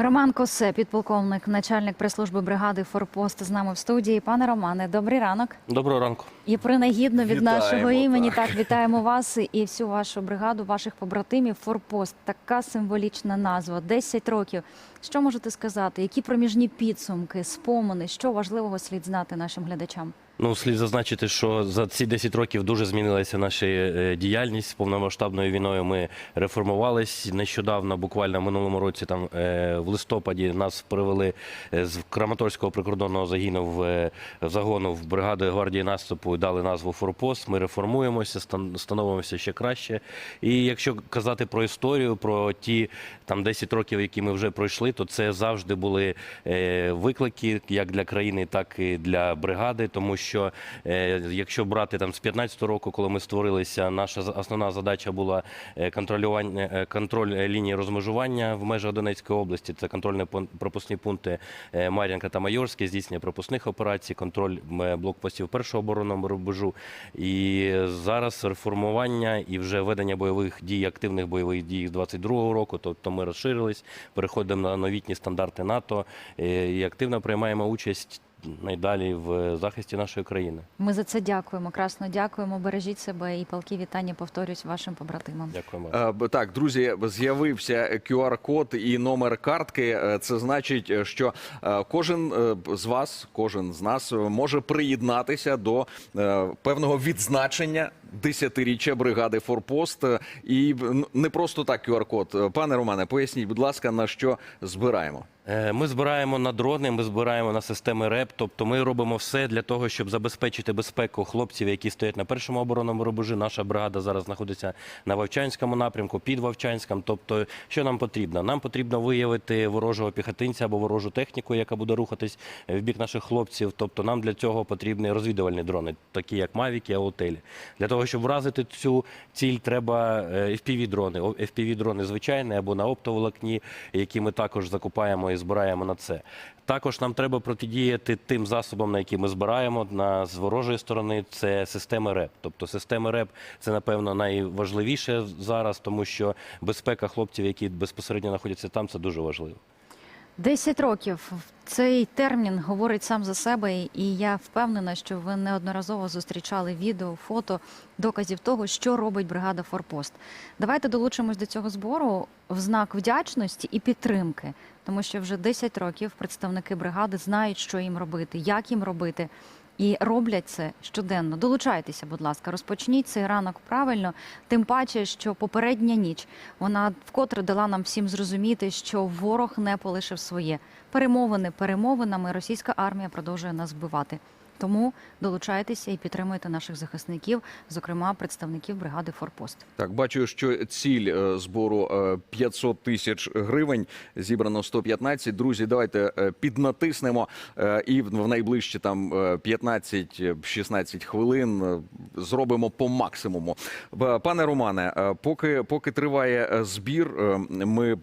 Роман Косе, підполковник, начальник прес-служби бригади Форпост з нами в студії. Пане Романе, добрий ранок. Доброго ранку. І принагідно від Вітаємо, нашого імені так. так вітаємо вас і всю вашу бригаду, ваших побратимів. Форпост така символічна назва. 10 років. Що можете сказати? Які проміжні підсумки, спомини, що важливого слід знати нашим глядачам? Ну, слід зазначити, що за ці 10 років дуже змінилася наша е, діяльність. Повномасштабною війною ми реформувались. Нещодавно, буквально в минулому році, там е, в листопаді, нас перевели е, з Краматорського прикордонного загону в, загону в бригаду гвардії наступу і дали назву Форпост. Ми реформуємося, стан- становимося ще краще. І якщо казати про історію, про ті там 10 років, які ми вже пройшли, то це завжди були е, виклики як для країни, так і для бригади, тому що е, якщо брати там з 15 року, коли ми створилися, наша основна задача була е, контролювання контроль лінії розмежування в межах Донецької області. Це контрольні пун- пропускні пункти Мар'янка та Майорське, здійснення пропускних операцій, контроль блокпостів першого оборонного рубежу. І зараз реформування і вже ведення бойових дій, активних бойових дій з 22-го року. Тобто ми розширились, переходимо на новітні стандарти НАТО е, і активно приймаємо участь найдалі в захисті нашої країни. Ми за це дякуємо. Красно дякуємо. Бережіть себе і палки вітання повторюсь вашим побратимам. Дякуємо. Е, Так, друзі, з'явився QR-код і номер картки. Е, Це значить, що кожен з вас, кожен з нас може приєднатися до певного відзначення десятиріччя бригади Форпост. Е, І не просто так QR-код. Е, Пане Романе, поясніть, будь ласка, на що збираємо. Е, Ми збираємо на дрони, ми збираємо на системи РЕП. Тобто ми робимо все для того, щоб забезпечити безпеку хлопців, які стоять на першому оборонному рубежі. Наша бригада зараз знаходиться на Вовчанському напрямку, під Вовчанськом. Тобто, що нам потрібно? Нам потрібно виявити ворожого піхотинця або ворожу техніку, яка буде рухатись в бік наших хлопців. Тобто, нам для цього потрібні розвідувальні дрони, такі як і Аутелі. Для того, щоб вразити цю ціль, треба FPV-дрони. FPV-дрони звичайні або на оптоволокні, які ми також закупаємо і збираємо на це. Також нам треба протидіяти тим засобам, на які ми збираємо на з ворожої сторони. Це системи РЕП. Тобто системи РЕП це напевно найважливіше зараз, тому що безпека хлопців, які безпосередньо знаходяться там, це дуже важливо. 10 років цей термін говорить сам за себе, і я впевнена, що ви неодноразово зустрічали відео, фото, доказів того, що робить бригада Форпост. Давайте долучимось до цього збору в знак вдячності і підтримки, тому що вже 10 років представники бригади знають, що їм робити, як їм робити. І роблять це щоденно. Долучайтеся, будь ласка, розпочніть цей ранок правильно. Тим паче, що попередня ніч вона вкотре дала нам всім зрозуміти, що ворог не полишив своє перемовини перемовинами. Російська армія продовжує нас вбивати. Тому долучайтеся і підтримуйте наших захисників, зокрема представників бригади Форпост. Так, бачу, що ціль е, збору е, 500 тисяч гривень зібрано 115. Друзі, давайте е, піднатиснемо е, і в найближчі там е, 15-16 хвилин е, зробимо по максимуму. Пане Романе, е, поки, поки триває е, збір, е, ми е,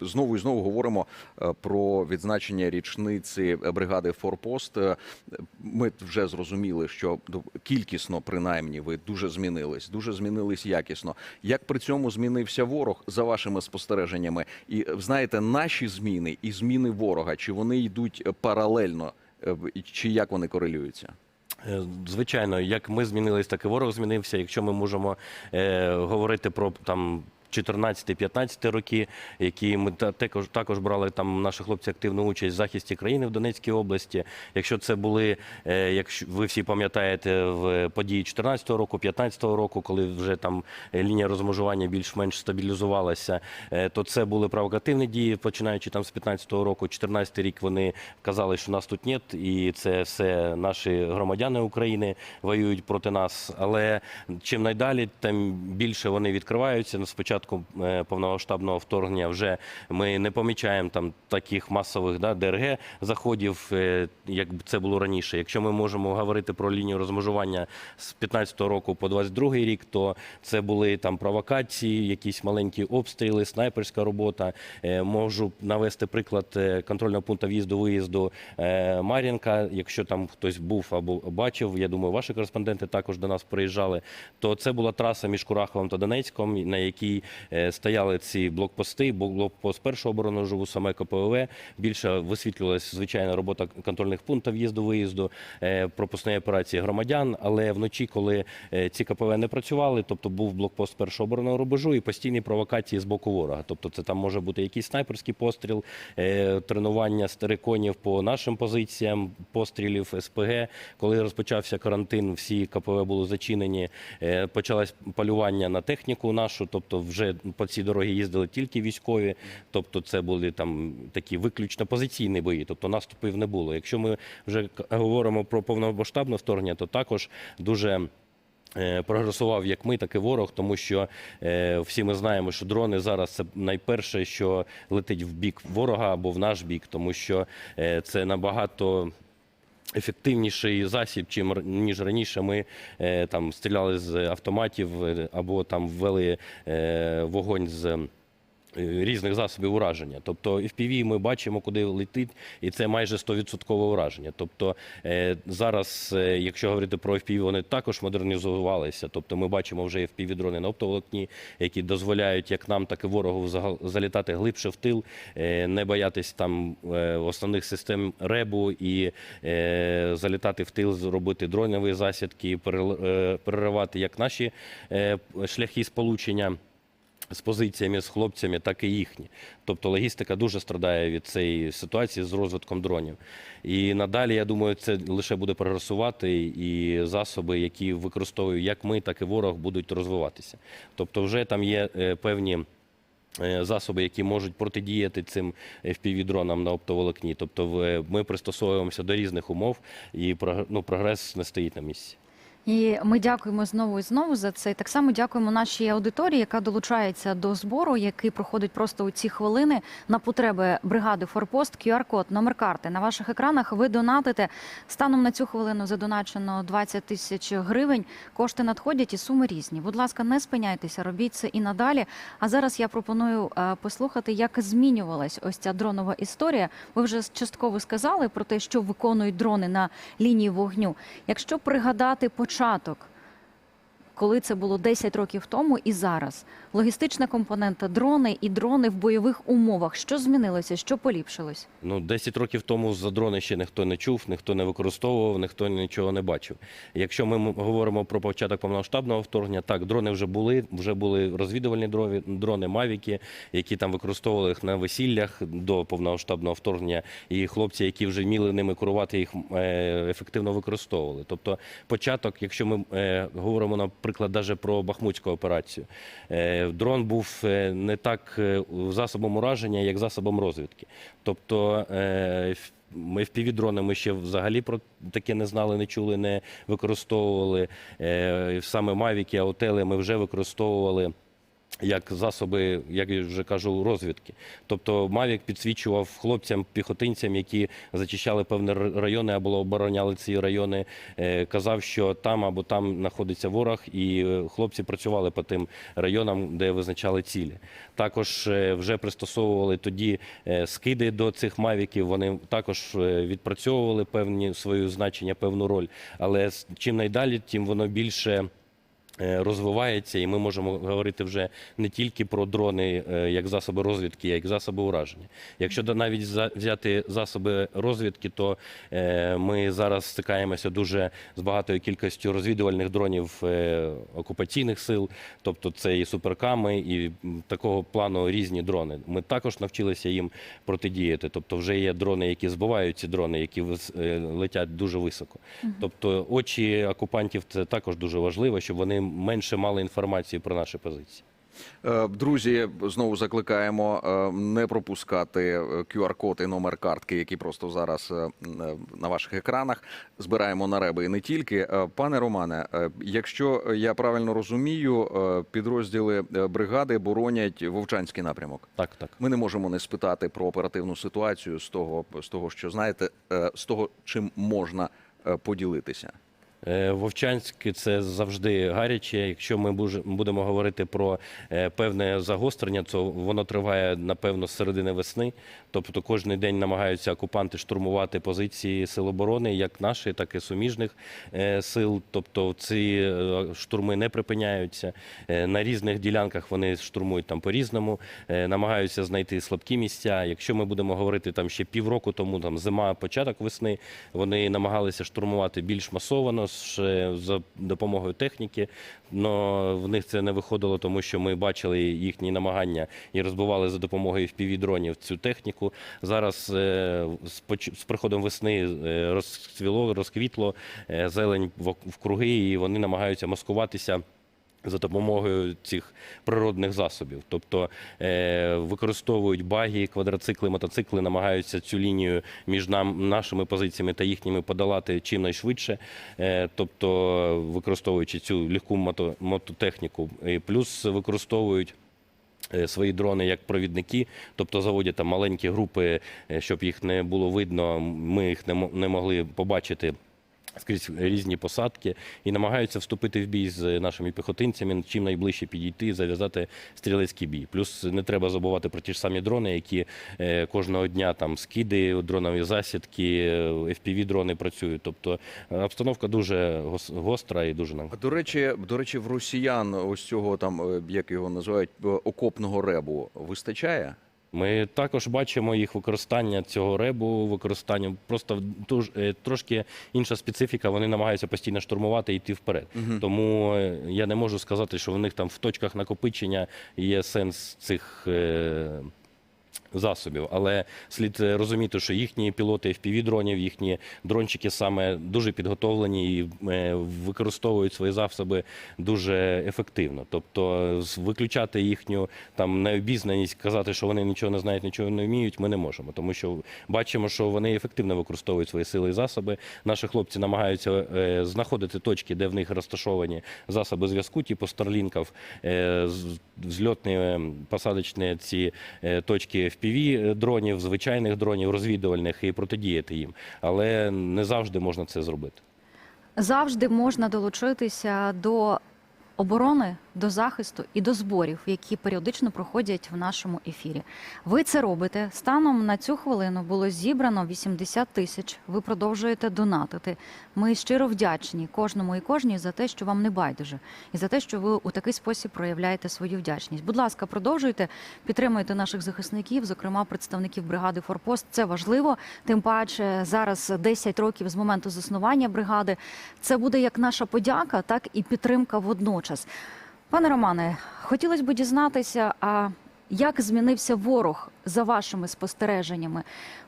знову і знову говоримо е, про відзначення річниці бригади Форпост. Е, Ми вже зрозуміли, що кількісно, принаймні, ви дуже змінились, дуже змінились якісно. Як при цьому змінився ворог за вашими спостереженнями? І е, знаєте, наші зміни і зміни ворога, чи вони йдуть е, паралельно, е, чи як вони корелюються? Звичайно, як ми змінились, так і ворог змінився. Якщо ми можемо е, говорити про там. 14-15 роки, які ми та- також також брали там наші хлопці активну участь в захисті країни в Донецькій області. Якщо це були, е, якщо ви всі пам'ятаєте, в події 14-го року, 15-го року, коли вже там лінія розмежування більш-менш стабілізувалася, е, то це були провокативні дії, починаючи там з 15-го року. 14-й рік вони казали, що нас тут нет, і це все наші громадяни України воюють проти нас. Але чим найдалі, тим більше вони відкриваються. Спочатку е, повномасштабного вторгнення вже ми не помічаємо там таких масових да, ДРГ заходів, е, як це було раніше. Якщо ми можемо говорити про лінію розмежування з 15-го року по 22-й рік, то це були там провокації, якісь маленькі обстріли, снайперська робота. Е, Можу навести приклад контрольного пункту в'їзду-виїзду е, Мар'їнка. Якщо там хтось був або бачив, я думаю, ваші кореспонденти також до нас приїжджали, то це була траса між Кураховим та Донецьком, на якій стояли ці блокпости, блокпост першого оборонного живу, саме КПВ. Більше висвітлювалася звичайна робота контрольних пунктів в'їзду-виїзду, е, пропускної операції громадян. Але вночі, коли е, ці КПВ не працювали, тобто був блокпост першого оборонного рубежу і постійні провокації з боку ворога. Тобто, це там може бути якийсь снайперський постріл, е, тренування стериконів по нашим позиціям, пострілів СПГ. Коли розпочався карантин, всі КПВ були зачинені. Е, Почалось полювання на техніку нашу, тобто вже по цій дорогі їздили тільки військові, тобто це були там такі виключно позиційні бої, тобто наступів не було. Якщо ми вже говоримо про повномасштабне вторгнення, то також дуже. е, Прогресував як ми, так і ворог, тому що е, всі ми знаємо, що дрони зараз це найперше, що летить в бік ворога або в наш бік, тому що е, це набагато ефективніший засіб, чим ніж раніше ми е, там стріляли з автоматів е, або там ввели е, вогонь з. Різних засобів ураження, тобто FPV ми бачимо, куди летить, і це майже 100% ураження. Тобто е, зараз, е, якщо говорити про FPV, вони також модернізувалися. Тобто ми бачимо вже FPV дрони на оптоволокні, які дозволяють як нам, так і ворогу залітати глибше в тил, е, не боятись там основних систем ребу і залітати в тил, зробити дронові засідки, переривати як наші шляхи сполучення з позиціями, з хлопцями, так і їхні. Тобто логістика дуже страдає від цієї ситуації з розвитком дронів. І надалі, я думаю, це лише буде прогресувати, і засоби, які використовують як ми, так і ворог, будуть розвиватися. Тобто, вже там є е, певні. е, Засоби, які можуть протидіяти цим FPV-дронам на оптоволокні. Тобто ми пристосовуємося до різних умов, і ну, прогрес не стоїть на місці. І ми дякуємо знову і знову за це. І так само дякуємо нашій аудиторії, яка долучається до збору, який проходить просто у ці хвилини на потреби бригади Форпост. QR-код, номер карти на ваших екранах. Ви донатите станом на цю хвилину задоначено 20 тисяч гривень. Кошти надходять і суми різні. Будь ласка, не спиняйтеся, робіть це і надалі. А зараз я пропоную е, послухати, як змінювалась ось ця дронова історія. Ви вже частково сказали про те, що виконують дрони на лінії вогню. Якщо пригадати початок, коли це було 10 років тому і зараз, логістична компонента, дрони і дрони в бойових умовах. Що змінилося? Що поліпшилось? Ну, 10 років тому за дрони ще ніхто не чув, ніхто не використовував, ніхто нічого не бачив. Якщо ми говоримо про початок повномасштабного вторгнення, так, дрони вже були, вже були розвідувальні дрони, дрони Мавіки, які там використовували їх на весіллях до повномасштабного вторгнення, і хлопці, які вже вміли ними керувати, їх е, ефективно використовували. Тобто, початок, якщо ми е, говоримо, наприклад, навіть про Бахмутську операцію, е, дрон був е, не так е, засобом ураження, як засобом розвідки. Тобто ми FPV-дрони ми ще взагалі про таке не знали, не чули, не використовували. Саме Мавіки, Аутели ми вже використовували. Як засоби, як я вже кажу, розвідки. Тобто Мавік підсвічував хлопцям, піхотинцям, які зачищали певні райони або обороняли ці райони, е, казав, що там або там знаходиться ворог, і е, хлопці працювали по тим районам, де визначали цілі. Також е, вже пристосовували тоді скиди до цих мавіків. Вони також відпрацьовували певні свої значення, певну роль. Але чим найдалі, тим воно більше. Е, Розвивається, і ми можемо говорити вже не тільки про дрони е, як засоби розвідки, а як засоби ураження. Якщо навіть взяти засоби розвідки, то е, ми зараз стикаємося дуже з багатою кількістю розвідувальних дронів окупаційних сил, тобто це і суперками, і такого плану різні дрони. Ми також навчилися їм протидіяти. Тобто, вже є дрони, які збивають ці дрони, які летять дуже високо. Тобто, очі окупантів це також дуже важливо, щоб вони менше мали інформації про наші позиції. Е, Друзі, знову закликаємо е, не пропускати е, QR-код і номер картки, які просто зараз на ваших екранах. Збираємо на реби і не тільки. Пане Романе, якщо я правильно розумію, підрозділи бригади боронять Вовчанський напрямок. Так, так. Ми не можемо не спитати про оперативну ситуацію з того, з того, що знаєте, з того, чим можна поділитися. Е, Вовчанськ це завжди гаряче. Якщо ми будемо говорити про е, певне загострення, то воно триває напевно з середини весни. Тобто кожен день намагаються окупанти штурмувати позиції сил оборони, як наші, так і суміжних е, сил. Тобто ці штурми не припиняються. На різних ділянках вони штурмують там по-різному, е, намагаються знайти слабкі місця. Якщо ми будемо говорити там ще півроку тому, там зима, початок весни, вони намагалися штурмувати більш масовано ще за допомогою техніки. але в них це не виходило, тому що ми бачили їхні намагання і розбивали за допомогою FPV-дронів цю техніку. Зараз е, з приходом весни е, розцвіло, розквітло е, зелень в круги, і вони намагаються маскуватися. За допомогою цих природних засобів, тобто е, використовують баги, квадроцикли, мотоцикли, намагаються цю лінію між нам, нашими позиціями та їхніми подолати чим найшвидше, е, тобто використовуючи цю легку мото, мототехніку, і плюс використовують. е, Свої дрони як провідники, тобто заводять там маленькі групи, е, щоб їх не було видно. Ми їх не могли побачити скрізь різні посадки і намагаються вступити в бій з нашими піхотинцями, чим найближче підійти, зав'язати стрілецький бій. Плюс не треба забувати про ті ж самі дрони, які е, кожного дня там скиди, дронові засідки, fpv дрони працюють. Тобто е, обстановка дуже гос- гостра і дуже нам. До речі, до речі, в росіян ось цього там, е, як його називають, е, окопного ребу вистачає? Ми також бачимо їх використання цього ребу, використання просто туж, е, трошки інша специфіка. Вони намагаються постійно штурмувати і йти вперед. Тому е, я не можу сказати, що в них там в точках накопичення є сенс цих. е, Засобів, але слід е, розуміти, що їхні пілоти FPV-дронів, їхні дрончики саме дуже підготовлені і е, використовують свої засоби дуже ефективно. Тобто, виключати їхню там необізнаність, казати, що вони нічого не знають, нічого не вміють, ми не можемо, тому що бачимо, що вони ефективно використовують свої сили і засоби. Наші хлопці намагаються е, знаходити точки, де в них розташовані засоби зв'язку, типу старлінків, е, з- взльотні е, посадочні ці е, точки FPV дронів, звичайних дронів, розвідувальних і протидіяти їм. Але не завжди можна це зробити. Завжди можна долучитися до оборони, до захисту і до зборів, які періодично проходять в нашому ефірі. Ви це робите. Станом на цю хвилину було зібрано 80 тисяч. Ви продовжуєте донатити. Ми щиро вдячні кожному і кожній за те, що вам не байдуже, і за те, що ви у такий спосіб проявляєте свою вдячність. Будь ласка, продовжуйте підтримуйте наших захисників, зокрема представників бригади Форпост. Це важливо. Тим паче зараз 10 років з моменту заснування бригади. Це буде як наша подяка, так і підтримка водночас. Пане Романе, хотілося б дізнатися, а як змінився ворог за вашими спостереженнями?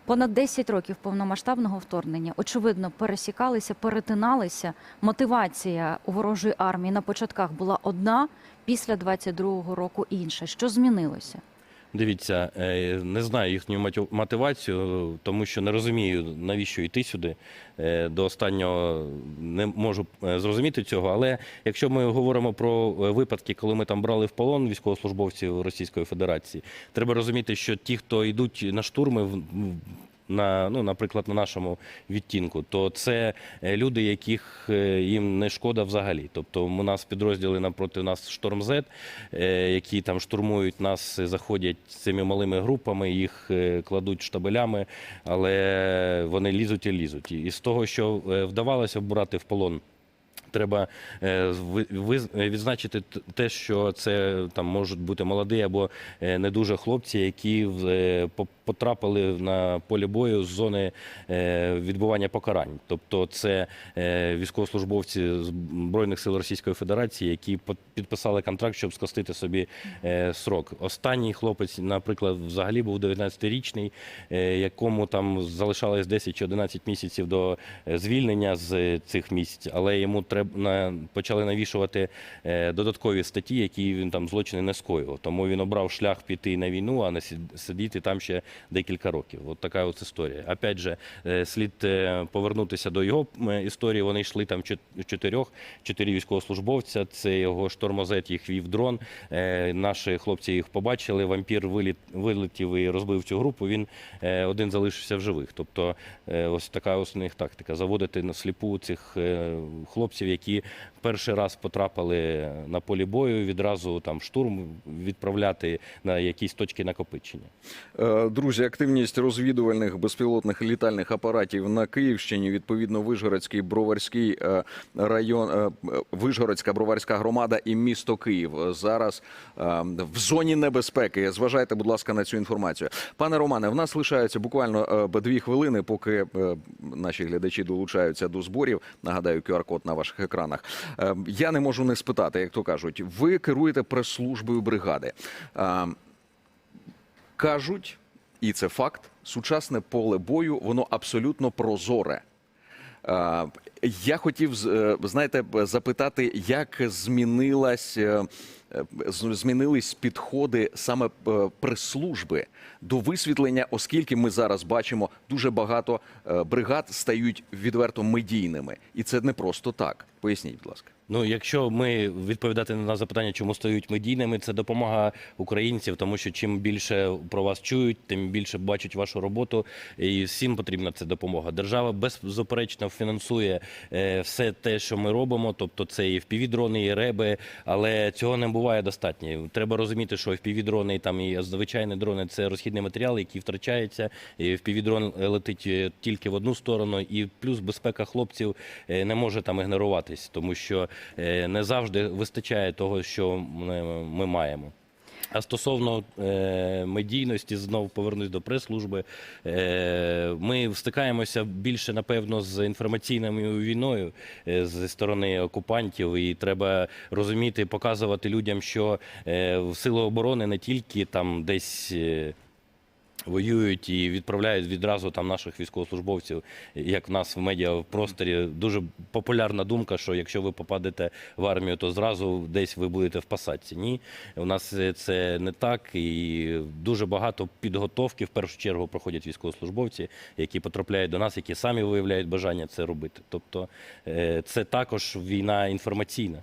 Понад 10 років повномасштабного вторгнення, очевидно, пересікалися, перетиналися. Мотивація у ворожої армії на початках була одна, після 22-го року інша. Що змінилося? Дивіться, е, не знаю їхню мотивацію, тому що не розумію, навіщо йти сюди. Е, До останнього не можу е, зрозуміти цього. Але якщо ми говоримо про випадки, коли ми там брали в полон військовослужбовців Російської Федерації, треба розуміти, що ті, хто йдуть на штурми, на, ну, наприклад, на нашому відтінку, то це е, люди, яких е, їм не шкода взагалі. Тобто у нас підрозділи напроти нас Шторм З, е, які там штурмують нас, заходять цими малими групами, їх кладуть штабелями, але вони лізуть і лізуть. І з того, що вдавалося брати в полон. Треба відзначити те, що це там можуть бути молоді або не дуже хлопці, які потрапили на полі бою з зони е, відбування покарань. Тобто, це е, військовослужбовці збройних сил Російської Федерації, які підписали контракт, щоб скостити собі е, срок. Останній хлопець, наприклад, взагалі був 19-річний, е, якому там залишалось 10 чи 11 місяців до звільнення з цих місць, але йому треба почали навішувати додаткові статті, які він там злочини не скоював. Тому він обрав шлях піти на війну, а не сидіти там ще декілька років. От така ось історія. Опять же, е, слід е, повернутися до його історії. Вони йшли там чотирьох, чотири військовослужбовця. Це його штормозет, їх вів дрон. Е, Наші хлопці їх побачили. Вампір виліт, вилетів і розбив цю групу. Він один залишився в живих. Тобто, ось така ось у них тактика: заводити на сліпу цих хлопців, які перший раз потрапили на полі бою, відразу там штурм відправляти на якісь точки накопичення. Е, Друзі, активність розвідувальних безпілотних літальних апаратів на Київщині, відповідно, Вижгородський, Броварський е, район, е, Вижгородська, Броварська громада і місто Київ зараз в зоні небезпеки. Зважайте, будь ласка, на цю інформацію. Пане Романе, в нас лишається буквально дві хвилини, поки наші глядачі долучаються до зборів. Нагадаю, QR-код на ваших екранах. Е, Я не можу не спитати, як то кажуть, ви керуєте прес-службою бригади. Е, Кажуть, і це факт, сучасне поле бою воно абсолютно прозоре. Я хотів е, знаєте, запитати, як змінилась, е, змінились підходи саме е, прес-служби до висвітлення, оскільки ми зараз бачимо, дуже багато бригад стають відверто медійними, і це не просто так. Поясніть, будь ласка. Ну, якщо ми відповідати на запитання, чому стають медійними, це допомога українців, тому що чим більше про вас чують, тим більше бачать вашу роботу, і всім потрібна ця допомога. Держава беззаперечно фінансує е, все те, що ми робимо, тобто це і впівдрони, і реби, але цього не буває достатньо. Треба розуміти, що впівдрони і там і звичайні дрони це розхідний матеріал, який втрачається. І впівдрон летить е, тільки в одну сторону, і плюс безпека хлопців е, не може там ігноруватись, тому що не завжди вистачає того, що ми, ми маємо. А стосовно е, медійності, знову повернусь до прес-служби. Е, ми стикаємося більше, напевно, з інформаційною війною е, зі сторони окупантів, і треба розуміти, показувати людям, що е, в сили оборони не тільки там десь. е, Воюють і відправляють відразу там наших військовослужбовців, як в нас в медіапросторі. Дуже популярна думка, що якщо ви попадете в армію, то зразу десь ви будете в посадці. Ні, у нас це не так, і дуже багато підготовки в першу чергу проходять військовослужбовці, які потрапляють до нас, які самі виявляють бажання це робити. Тобто е, це також війна інформаційна.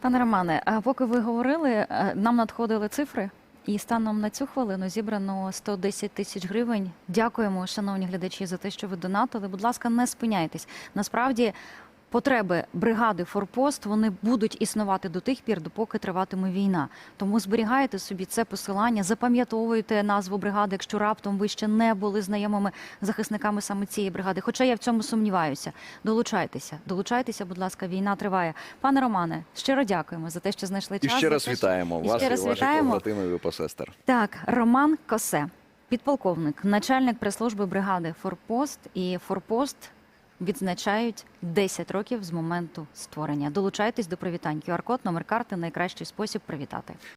Пане Романе, а поки ви говорили, е, нам надходили цифри. І станом на цю хвилину зібрано 110 тисяч гривень. Дякуємо, шановні глядачі, за те, що ви донатили. Будь ласка, не спиняйтесь. Насправді потреби бригади Форпост вони будуть існувати до тих пір, допоки триватиме війна. Тому зберігайте собі це посилання, запам'ятовуйте назву бригади, якщо раптом ви ще не були знайомими захисниками саме цієї бригади. Хоча я в цьому сумніваюся. Долучайтеся, долучайтеся, будь ласка, війна триває. Пане Романе, щиро дякуємо за те, що знайшли І ще раз вітаємо І вас і ваших побратимів і посестер. Так, Роман Косе, підполковник, начальник прес-служби бригади Форпост і Форпост відзначають 10 років з моменту створення. Долучайтесь до привітань. QR-код, номер карти найкращий спосіб привітати.